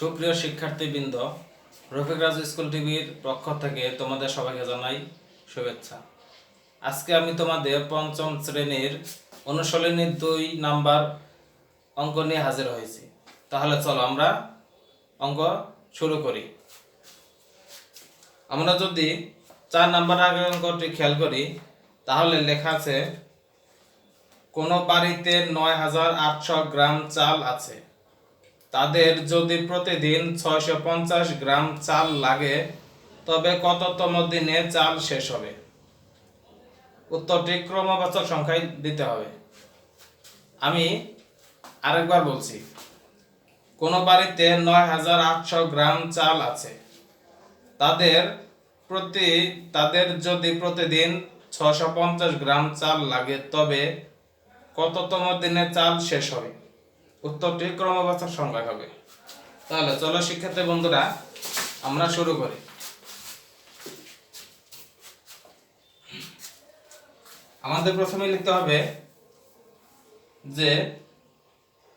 সুপ্রিয় শিক্ষার্থীবৃন্দ, রফিক রাজ স্কুল টিভির পক্ষ থেকে তোমাদের সবাইকে জানাই শুভেচ্ছা। আজকে আমি তোমাদের পঞ্চম শ্রেণির অনুশীলনীর দুই নাম্বার অঙ্ক নিয়ে হাজির হয়েছি। তাহলে চলো আমরা অঙ্ক শুরু করি। আমরা যদি চার নাম্বার আগের অঙ্কটি খেয়াল করি, তাহলে লেখা আছে, কোনো বাড়িতে নয় হাজার আটশো গ্রাম চাল আছে। তাদের যদি প্রতিদিন ছয়শো পঞ্চাশ গ্রাম চাল লাগে, তবে কততম দিনে চাল শেষ হবে? উত্তরটি ক্রমবাচক সংখ্যায় দিতে হবে। আমি আরেকবার বলছি, কোনো বাড়িতে নয় হাজার আটশো গ্রাম চাল আছে। তাদের প্রতি, তাদের যদি প্রতিদিন ছশো পঞ্চাশ গ্রাম চাল লাগে, তবে কততম দিনে চাল শেষ হবে? উত্তরটি ক্রমবাচক সংখ্যা হবে। তাহলে চলো শিক্ষার্থী বন্ধুরা, আমরা শুরু করি। আমাদের প্রথমে লিখতে হবে যে,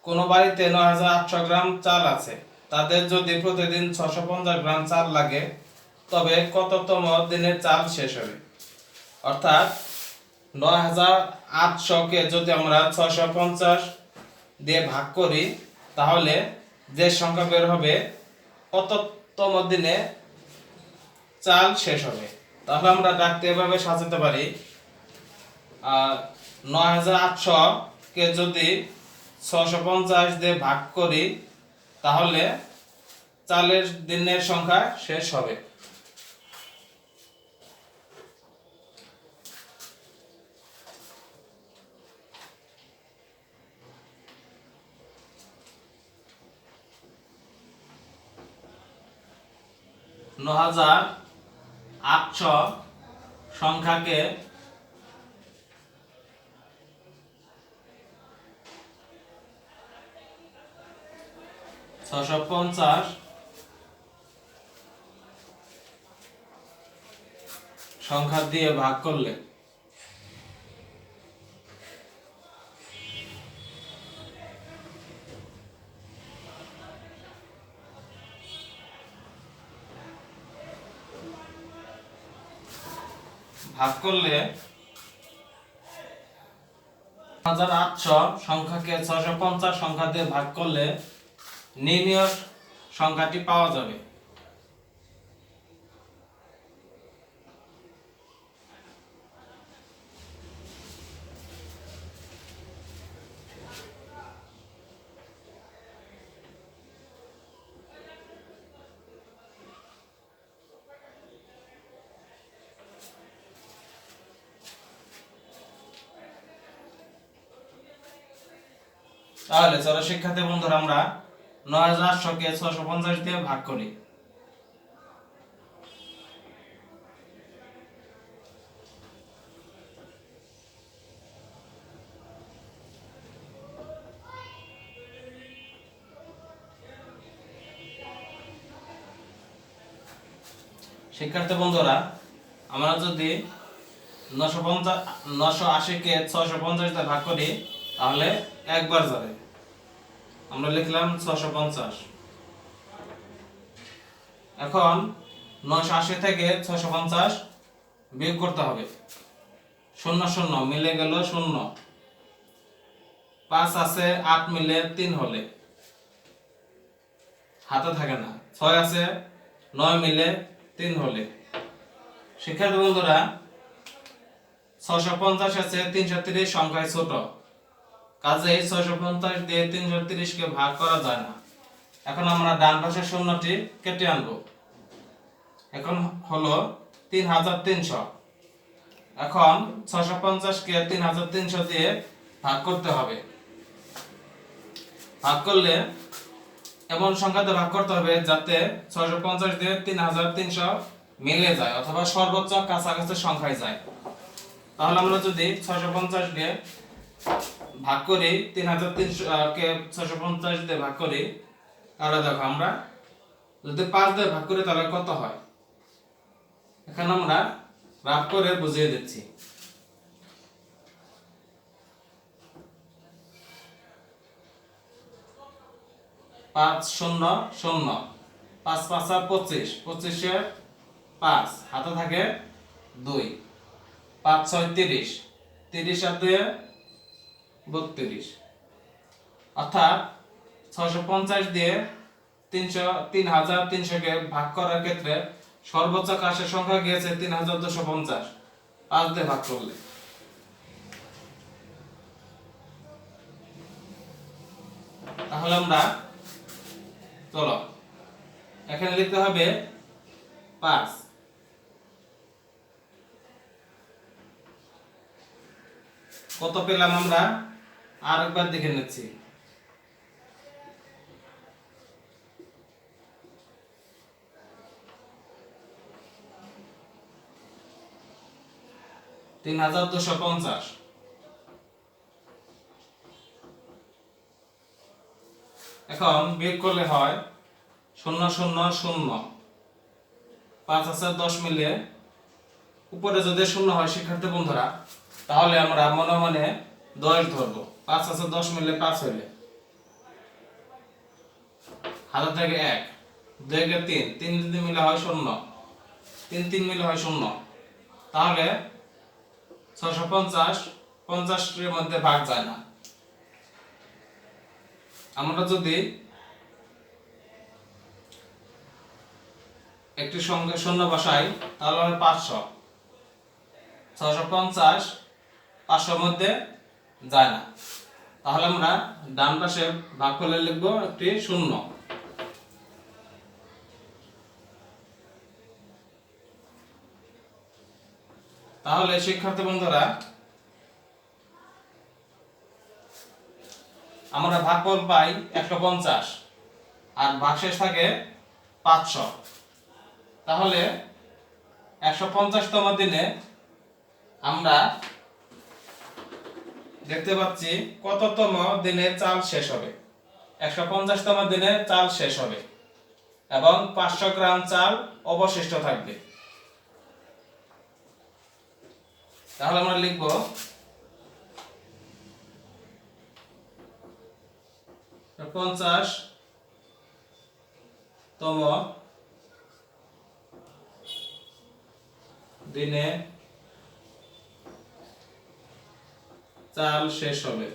কোন বাড়িতে নয় হাজার আটশো গ্রাম চাল আছে। তাদের যদি প্রতিদিন ছশো পঞ্চাশ গ্রাম চাল লাগে, তবে কততম দিনে চাল শেষ হবে? অর্থাৎ নয় হাজার আটশোকে যদি আমরা ছশো পঞ্চাশ দিয়ে ভাগ করি, তাহলে যে সংখ্যা বের হবে কততম দিনে চাল শেষ হবে। তাহলে আমরা ডাকতে এভাবে সাজাতে পারি, আর নয় হাজার আটশো কে যদি ছশো পঞ্চাশ দিয়ে ভাগ করি, তাহলে চালের দিনের সংখ্যা শেষ হবে। ন হাজার আটশো সংখ্যাকে ছশো পঞ্চাশ সংখ্যা দিয়ে ভাগ করলে ভাগ করলে হাজার আটশো সংখ্যাকে ছশো পঞ্চাশ সংখ্যা দিয়ে ভাগ করলে নির্ণয় সংখ্যাটি পাওয়া যাবে। শিক্ষার্থী বন্ধুরা আমরা নয় হাজার আটশোকে ছশো পঞ্চাশ দিয়ে ভাগ করি। শিক্ষার্থী বন্ধুরা, আমরা যদি নশো পঞ্চাশ নশো আশিকে ছশো পঞ্চাশ ভাগ করি, তাহলে একবার যাবে। আমরা লিখলাম ছশো পঞ্চাশ। এখন নশো আশি থেকে ছশো পঞ্চাশ বিয়োগ করতে হবে। শূন্য শূন্য, মিলে গেল শূন্য। পাঁচ আছে, আট মিলে তিন হলে। হাতে থাকে না। ছয় আছে, নয় মিলে তিন হলে। শিক্ষার্থী বন্ধুরা, ছশো পঞ্চাশ আছে তিনশো তিরিশ সংখ্যায় ছোট। কাজেই ছয়শো পঞ্চাশ দিয়ে তিনশো তিরিশকে ভাগ করা যায় না। এখন আমরা ডান পাশের শূন্যটি কেটে আনব। এখন হলো তিন হাজার তিনশো। এখন ছশো পঞ্চাশকে তিন হাজার তিনশো দিয়ে ভাগ করতে হবে। ভাগ করলে এমন সংখ্যাতে ভাগ করতে হবে যাতে ছশো পঞ্চাশ দিয়ে তিন হাজার তিনশো মিলে যায়, অথবা সর্বোচ্চ কাছাকাছি সংখ্যায় যায়। তাহলে আমরা যদি ছশো পঞ্চাশ দিয়ে ভাগ করি, তিন হাজার তিনশো ছশো পঞ্চাশ দিয়ে ভাগ করি, তাহলে দেখো আমরা যদি পাঁচ দিয়ে ভাগ করি, তাহলে কত হয়? এখানে আমরা রাফ করে বুঝিয়ে দিচ্ছি। পাঁচ শূন্য শূন্য। পাঁচ পাঁচা পঁচিশ, পঁচিশে পাঁচ, হাতে থাকে দুই। পাঁচ ছয় তিরিশ তিরিশ আর দুয়ে বত্রিশ। অর্থাৎ ছয়শো পঞ্চাশ দিয়ে তিনশো, তিন হাজার তিনশোকে ভাগ করার ক্ষেত্রে সর্বোচ্চ কাশের সংখ্যা গিয়েছে তিন হাজার দুশো পঞ্চাশ। পাঁচ দিয়ে ভাগ করলে। তাহলে আমরা চলো। এখানে লিখতে হবে পাঁচ। কত পেলাম আমরা? আরেকবার দেখে নিচ্ছি। তিন হাজার দুশো পঞ্চাশ। এখন বিয়োগ করলে হয় শূন্য শূন্য শূন্য। পাঁচ আছে দশ মিলে উপরে যদি শূন্য হয়, শিক্ষার্থী বন্ধুরা, তাহলে আমরা মনে মনে দশ ধরবো। পাঁচ আছে, দশ মিলে পাঁচ হইলে। হাজার থেকে এক তিন তিন মিলে হয় শূন্য। তিন তিন মিলে হয় শূন্য। তাহলে ছশো পঞ্চাশ মধ্যে ভাগ যায় না। আমরা যদি একটি সঙ্গে শূন্য বসাই, তাহলে হবে পাঁচশো। ছশো পঞ্চাশ, পাঁচশোর মধ্যে যায় না। তাহলে আমরা ডান পাশে ভাগ করলে লিখব একটি শূন্য। তাহলে শিক্ষার্থী বন্ধুরা, আমরা ভাগফল পাই একশো পঞ্চাশ, আর ভাগশেষ থাকে পাঁচশো। তাহলে একশো পঞ্চাশতম দিনে আমরা দেখতে পাচ্ছি কততম দিনে চাল শেষ হবে? একশো পঞ্চাশতম দিনে চাল শেষ হবে এবং পাঁচশো গ্রাম চাল অবশিষ্ট থাকবে। তাহলে আমরা লিখব পঞ্চাশ তম দিনে চাল শেষ হবে।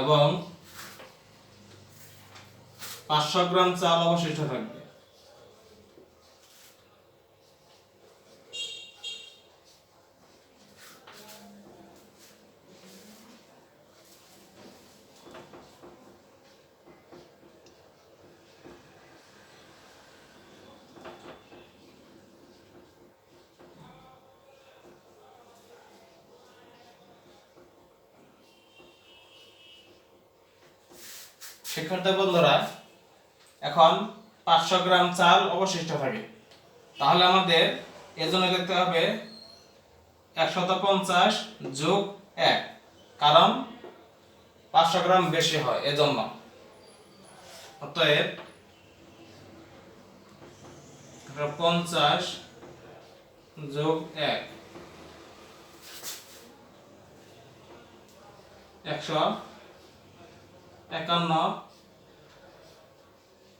এবং পাঁচশো গ্রাম চাল অবশিষ্ট থাকবে। শিক্ষার্থী বন্ধুরা, এখন পাঁচশো গ্রাম চাল অবশিষ্ট থাকে। তাহলে আমাদের এজন্য লিখতে হবে একশত পঞ্চাশ যোগ এক, কারণ পাঁচশো গ্রাম বেশি হয় এজন্য। অতএব পঞ্চাশ যোগ এক, একশো একান্ন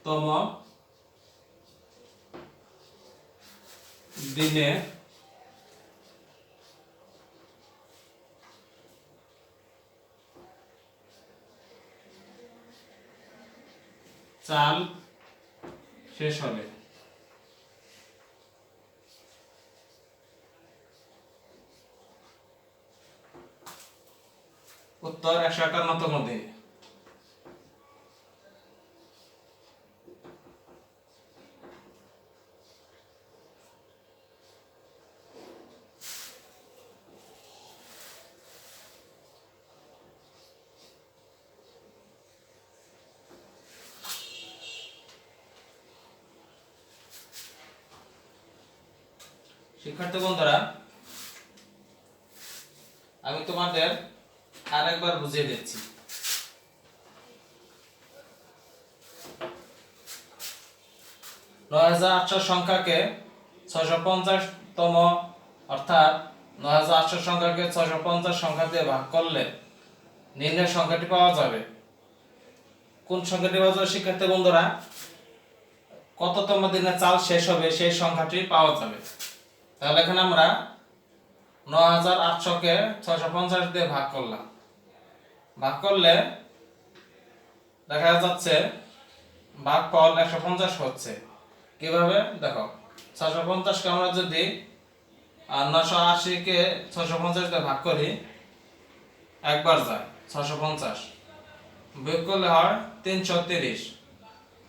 তম দিনে চাল শেষ হবে। উত্তর একশো একান্নতম দিন শিক্ষার্থী বন্ধুরা আমি তোমাদের আরেকবার বুঝিয়ে দিচ্ছি নয় হাজার আটশো সংখ্যাকে ছয়শো পঞ্চাশতম, অর্থাৎ নয় হাজার আটশো সংখ্যাকে ছয়শো পঞ্চাশ সংখ্যা দিয়ে ভাগ করলে নির্ণয় সংখ্যাটি পাওয়া যাবে। কোন সংখ্যাটি পাওয়া যাবে? শিক্ষার্থী বন্ধুরা, কততম দিনে চাল শেষ হবে সেই সংখ্যাটি পাওয়া যাবে। তাহলে এখানে আমরা নয় হাজার আটশোকে ছয়শো পঞ্চাশ দিয়ে ভাগ করলাম। ভাগ করলে দেখা যাচ্ছে ভাগ ফল একশো পঞ্চাশ হচ্ছে। কীভাবে? দেখো, ছয়শো পঞ্চাশকে আমরা যদি নশো আশিকে ছশো পঞ্চাশ দিয়ে ভাগ করি, একবার যায় ছশো পঞ্চাশ। বিয়োগ করলে হয় তিনশো তিরিশ।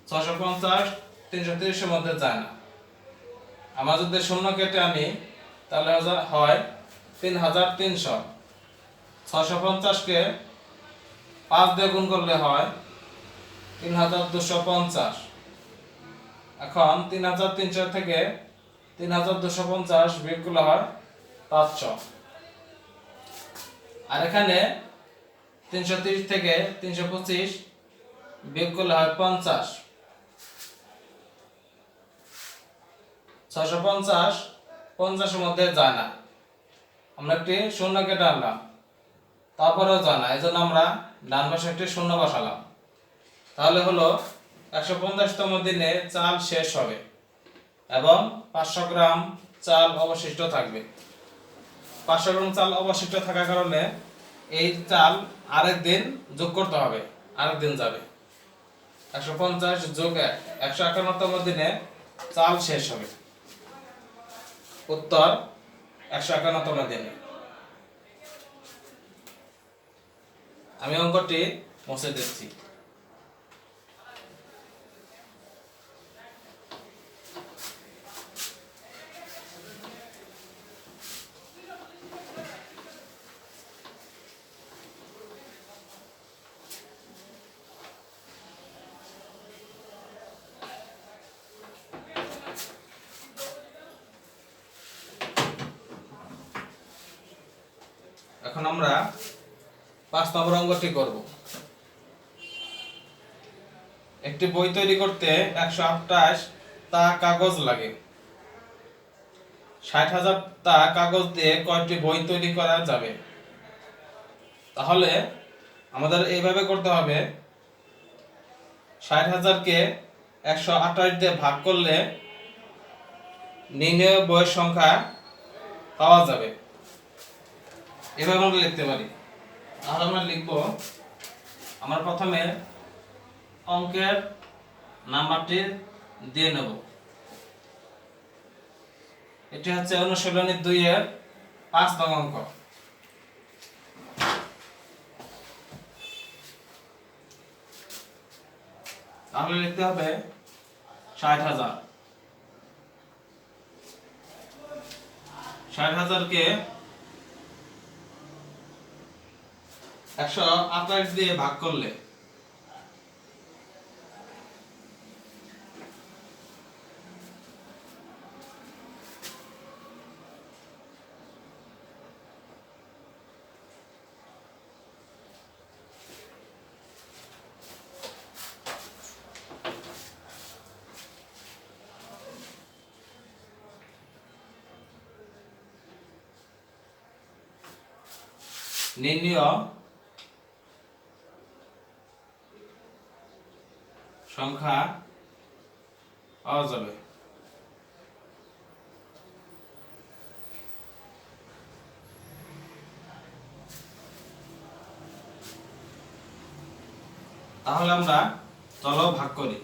ছশো পঞ্চাশ তিনশো তিরিশের মধ্যে যায় না। আমরা যদি শূন্য কেটে আনি, তাহলে হয় তিন হাজার তিনশো। ছশো পঞ্চাশকে পাঁচ দিয়ে গুণ করলে হয় তিন হাজার দুশো পঞ্চাশ। এখন তিন হাজার তিনশো থেকে তিন হাজার দুশো পঞ্চাশ বিয়োগ করলে হয় পাঁচশো। আর এখানে তিনশো তিরিশ থেকে তিনশো পঁচিশ বিয়োগ করলে হয় পঞ্চাশ। ছশো পঞ্চাশ পঞ্চাশের মধ্যে যায় না। আমরা একটি শূন্য কেটে আনলাম। তারপরেও যায় না। এই জন্য আমরা ডান পাশে একটি শূন্য বসালাম। তাহলে হলো একশো পঞ্চাশতম দিনে চাল শেষ হবে এবং পাঁচশো গ্রাম চাল অবশিষ্ট থাকবে। পাঁচশো গ্রাম চাল অবশিষ্ট থাকার কারণে এই চাল আরেক দিন যোগ করতে হবে, আরেক দিন যাবে। একশো পঞ্চাশ যোগ এক, একশো একান্নতম দিনে চাল শেষ হবে। উত্তর, একশো একান্নতম দিনে। আমি অঙ্কটি মুছে দিচ্ছি। এখন আমরা পাঁচ নম্বর অঙ্কটি করব। একটি বই তৈরি করতে একশো আটাশ তা কাগজ লাগে। ষাট হাজার তা কাগজ দিয়ে কয়টি বই তৈরি করা যাবে? তাহলে আমাদের এইভাবে করতে হবে। ষাট হাজারকে একশো আঠাশ দিয়ে ভাগ করলে নির্ণয় বইয়ের সংখ্যা পাওয়া যাবে। এভাবে আমরা লিখতে পারি। তাহলে আমরা লিখব আমরা প্রথমে অঙ্কের নাম্বারটি দিয়ে নেব। এটি হচ্ছে অনুশীলনী দুই এর পাঁচ নং অঙ্ক। তাহলে লিখতে হবে ষাট হাজার। ষাট হাজারকে একশো আঠাশ দিয়ে ভাগ করলে। নির্ণয় সংখ্যা পাওয়া যাবে। তাহলে আমরা চলো ভাগ করি।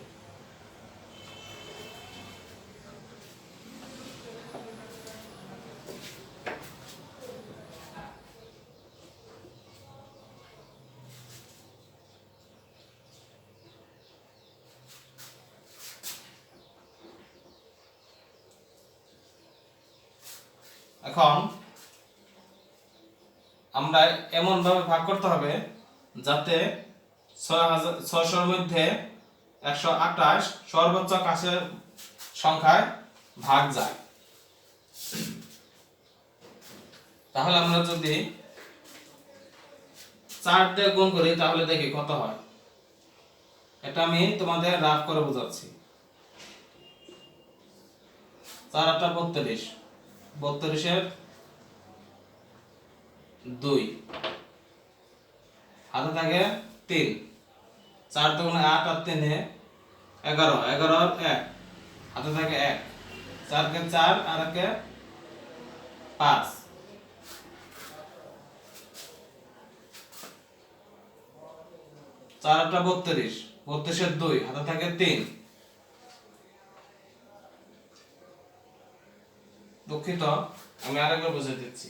এখন আমরা এমন ভাবে ভাগ করতে হবে যাতে ছয়শোর মধ্যে একশো আঠাশ সর্বোচ্চ কাছের সংখ্যায় ভাগ যায়। তাহলে আমরা যদি চার দিয়ে গুণ করি, তাহলে দেখি কত হয়। এটা আমি তোমাদের রাফ করে বোঝাচ্ছি। চার আটটা বত্রিশ। বত্রিশের দুই। হাতে থাকে তিন। চার দুগুণে আট আর তিনে এগারো। এগারো এক। হাতে থাকে এক। চারকে চার, আর একে পাঁচ। চার আটটা বত্রিশ। বত্রিশের দুই। হাতে থাকে তিন। দুঃখিত, আমি আরেকবার বুঝে দিচ্ছি।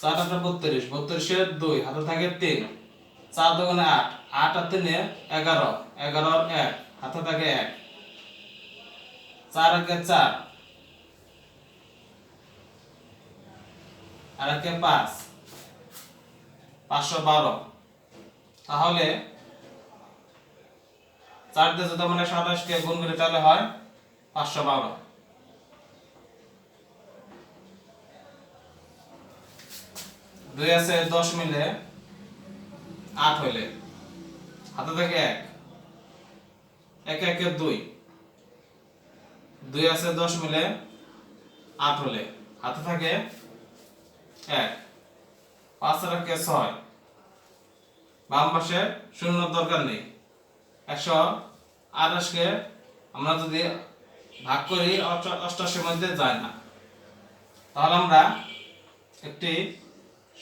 চার আটটা বত্রিশ বত্রিশের দুই, হাতে থাকে তিন, চার দোকানে আট আট আর তিনে এগারো এগারো এক, হাতে থাকে এক। চার একে চার আর একে পাঁচ? পাঁচশো বারো। তাহলে চার দিয়ে যদি মানে সাতাশকে গুণ করি তাহলে হয় পাঁচশো বারো। দুই আছে দশ মিলে আট হইলে। হাতে থাকে এক। এক একে দুই। দুই আছে দশ মিলে আট হলে। হাতে থাকে এক। পাঁচ শূন্য দরকার নেই। একশো আঠাশকে আমরা যদি ভাগ করি, অষ্ট- অষ্টাশির মধ্যে যায় না। তাহলে আমরা একটি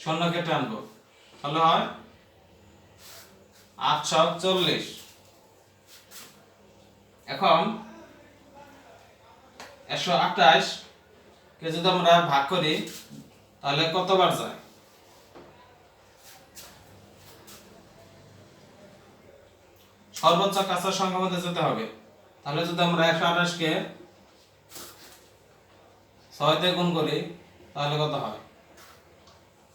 শূন্য কেটে আনব। তাহলে হয় আটশো চল্লিশ। এখন একশো আঠাশ কে যদি আমরা ভাগ করি তাহলে কতবার যায়? সর্বোচ্চ কাছের সংখ্যা মধ্যে যেতে হবে। তাহলে যদি আমরা একশো আঠাশকে ছয় দিয়ে গুণ করি, তাহলে কত হয়?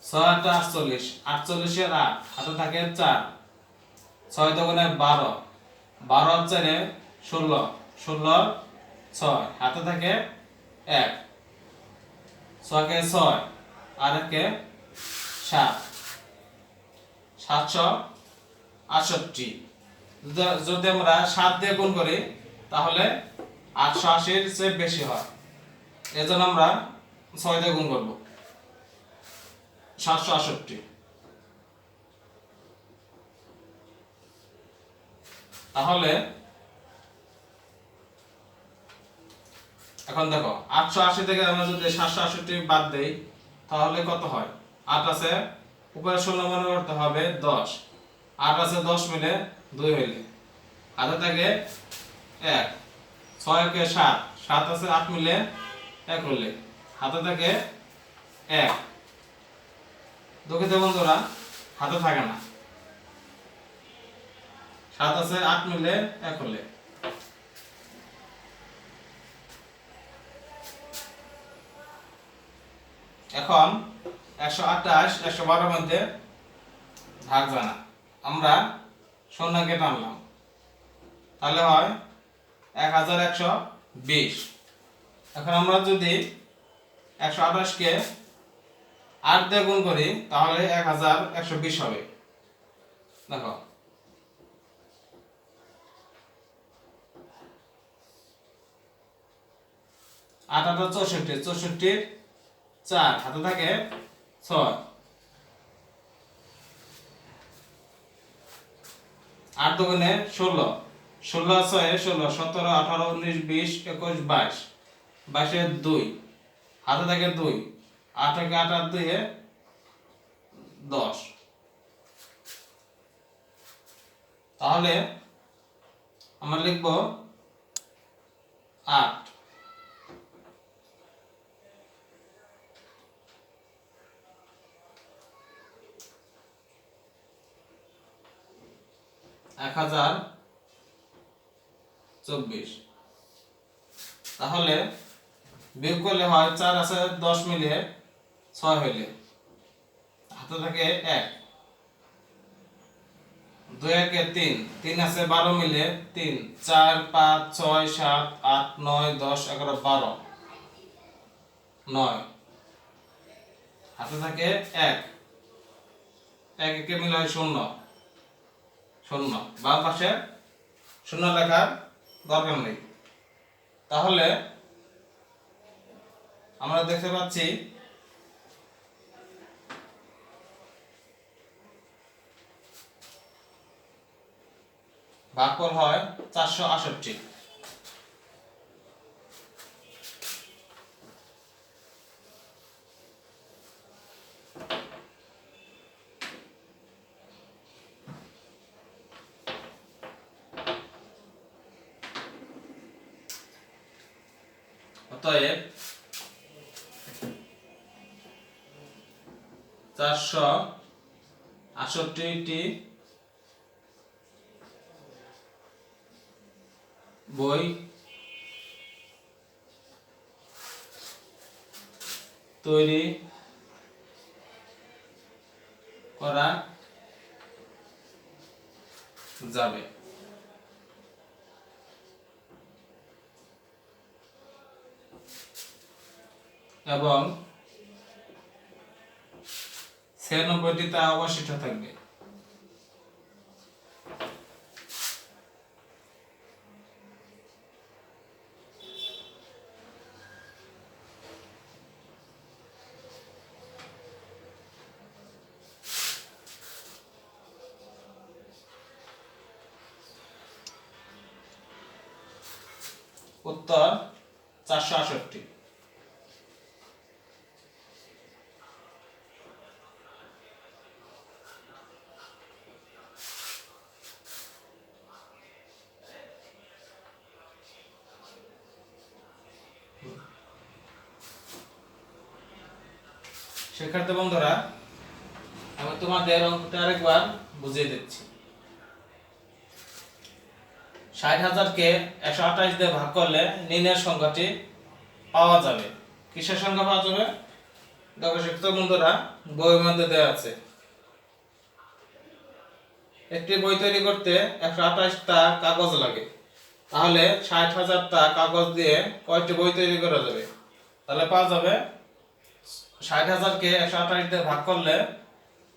ছয় আটটা আটচল্লিশ আটচল্লিশের আট, হাতে থাকে চার। ছয় দোকানে বারো বারো চারে ষোলো ষোলো ছয়, হাতে থাকে এক। ছয়কে ছয় আর সাত। সাতশো আটষট্টি। যদি- যদি আমরা সাত দিয়ে গুণ করি, তাহলে আটশো আশির চেয়ে বেশি হয়। এজন্য আমরা ছয় দিয়ে গুণ করব। সাতশো আটষট্টি। তাহলে এখন দেখো, আটশো আশি থেকে আমরা যদি সাতশো আটষট্টি বাদ দেই তাহলে কত হয়? আট আছে, উপরে ষোলো মনে করতে হবে, দশ। আট আছে, দশ মিলে দুই হইলে হাতে থাকে এক। ছয় একে সাত। সাত আছে, আট মিলে এক হইলে হাতে থাকে এক। দুঃখিত বন্ধুরা, হাতে থাকে না। সাত আছে, আট মিলে এক হলে। এখন একশো আঠাশ, একশো বারোর মধ্যে ভাগ জানা আমরা শূন্যকে টানলাম। তাহলে হয় এক হাজার একশো বিশ। এখন আমরা যদি একশো আঠাশকে আট দিয়ে গুণ করি, তাহলে এক হাজার একশো বিশ হবে। দেখো। আট আট চৌষট্টি চৌষট্টি চার, হাতে থাকে ছয়। আট দোকানে ষোলো। ষোলো ছয়, ষোলো, সতেরো, আঠারো, উনিশ, বিশ, একুশ, বাইশ। বাইশে দুই। হাতে থাকে দুই। আট আট আট দুইয়ে দশ। তাহলে আমরা লিখব আট। এক হাজার চব্বিশ। তাহলে বিয়োগ করলে হয় চার আছে দশ মিলে ছয় হইলে। হাতে থাকে এক। দুই একে তিন। তিন আছে বারো মিলে তিন। চার, পাঁচ, ছয়, সাত, আট, নয়, দশ, এগারো, বারো। নয়। হাতে থাকে এক। এক একে মিলে হয় শূন্য। শূন্য। বাম পাশে শূন্য লেখার দরকার নেই। তাহলে আমরা দেখতে পাচ্ছি ভাগফল হয় চারশো আষট্টি অতএব চারশো আষট্টিটি বই তৈরি করা যাবে। এবং ছিয়ানব্বইটি তা অবশিষ্ট থাকবে উত্তর চারশো আষট্টি শিক্ষার্থী বন্ধুরা, আমি তোমাদের অঙ্কটা আরেকবার বুঝিয়ে দিচ্ছি। ষাট হাজারকে একশো আঠাশ দিয়ে ভাগ করলে নির্ণয়ের সংখ্যাটি পাওয়া যাবে। কিসের সংখ্যা পাওয়া যাবে? দেখো শিক্ষিত বন্ধুরা, বইয়ের মধ্যে দেওয়া আছে। একটি বই তৈরি করতে একশো আঠাশটা কাগজ লাগে। তাহলে ষাট হাজারটা কাগজ দিয়ে কয়টি বই তৈরি করা যাবে? তাহলে পাওয়া যাবে ষাট হাজারকে একশো আঠাশ দিয়ে ভাগ করলে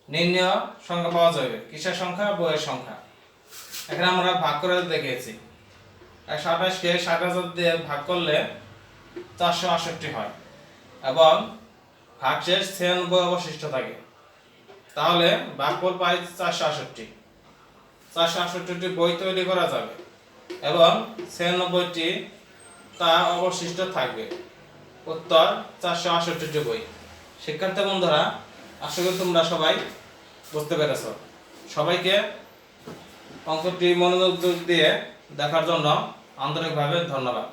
নির্ণয় সংখ্যা পাওয়া যাবে। কিসের সংখ্যা? বইয়ের সংখ্যা। এখানে আমরা ভাগ করে দেখেছি একশো আঠাশকে ষাট হাজার দিয়ে ভাগ করলে চারশো আষট্টি হয় এবং ভাগ শেষ ছিয়ানব্বই অবশিষ্ট থাকে। তাহলে ভাগফল পাই চারশো আষট্টি চারশো আষট্টিটি বই তৈরি করা যাবে এবং ছিয়ানব্বইটি তা অবশিষ্ট থাকবে। উত্তর চারশো আষট্টিটি বই। শিক্ষার্থী বন্ধুরা, আশা করি তোমরা সবাই বুঝতে পেরেছ। সবাইকে অঙ্কটি মনোযোগ দিয়ে দেখার জন্য আন্তরিকভাবে ধন্যবাদ।